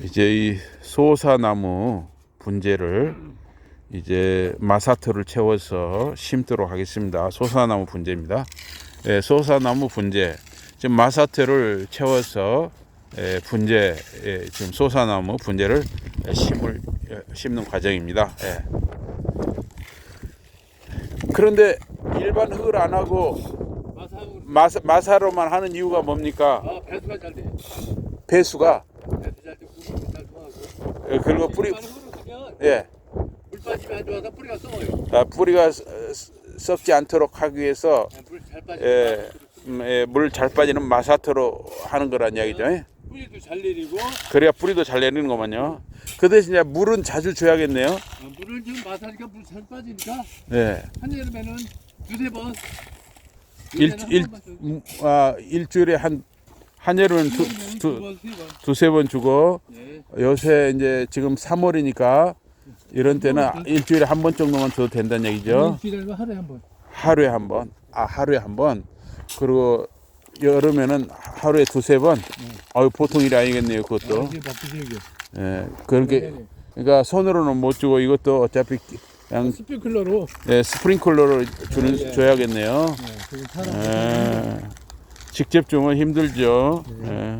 이제 이 소사나무 분재를 이제 마사토를 채워서 심도록 하겠습니다. 소사나무 분재입니다. 예, 소사나무 분재. 지금 마사토를 채워서 예, 분재 예, 지금 소사나무 분재를 예, 심을 예, 심는 과정입니다. 예. 그런데 일반 흙을 안 하고 마사, 마사로만 하는 이유가 뭡니까? 아 배수가 잘 돼. 배수가 배수 잘돼 구멍이 잘 통하고. 예, 그리고 뿌리 예. 물 빠지면 안 좋아서 뿌리가 썩어요. 아, 뿌리가 썩- 썩지 않도록 하기 위해서 물잘 빠지면 예, 음, 예, 물 잘 빠지는 마사토로 하는 거란 이야기죠. 예? 뿌리도 잘 내리고 그래야 뿌리도 잘 내리는 거만요. 그 대신 이제 물은 자주 줘야겠네요. 아, 물을 지금 마사니까 물 잘 빠지니까 예. 한여름에는 두세 번. 일, 일. 음, 아, 일주일에 한 한여름은 두, 두. 두세 번 주고 예. 요새 이제 지금 3월이니까 이런 때는 일주일에 한 번 정도만 줘도 된다는 얘기죠. 일주일에 하루에 한 번. 하루에 한 번. 아, 하루에 한 번. 그리고 여름에는 하루에 두세 번. 아유, 보통 일이 아니겠네요, 그것도. 이게. 예, 그렇게 그러니까 손으로는 못 주고 이것도 어차피 그냥 스피클러로. 예, 스프링클러로 주는 예, 예. 줘야겠네요. 네. 예, 직접 주면 힘들죠. 예.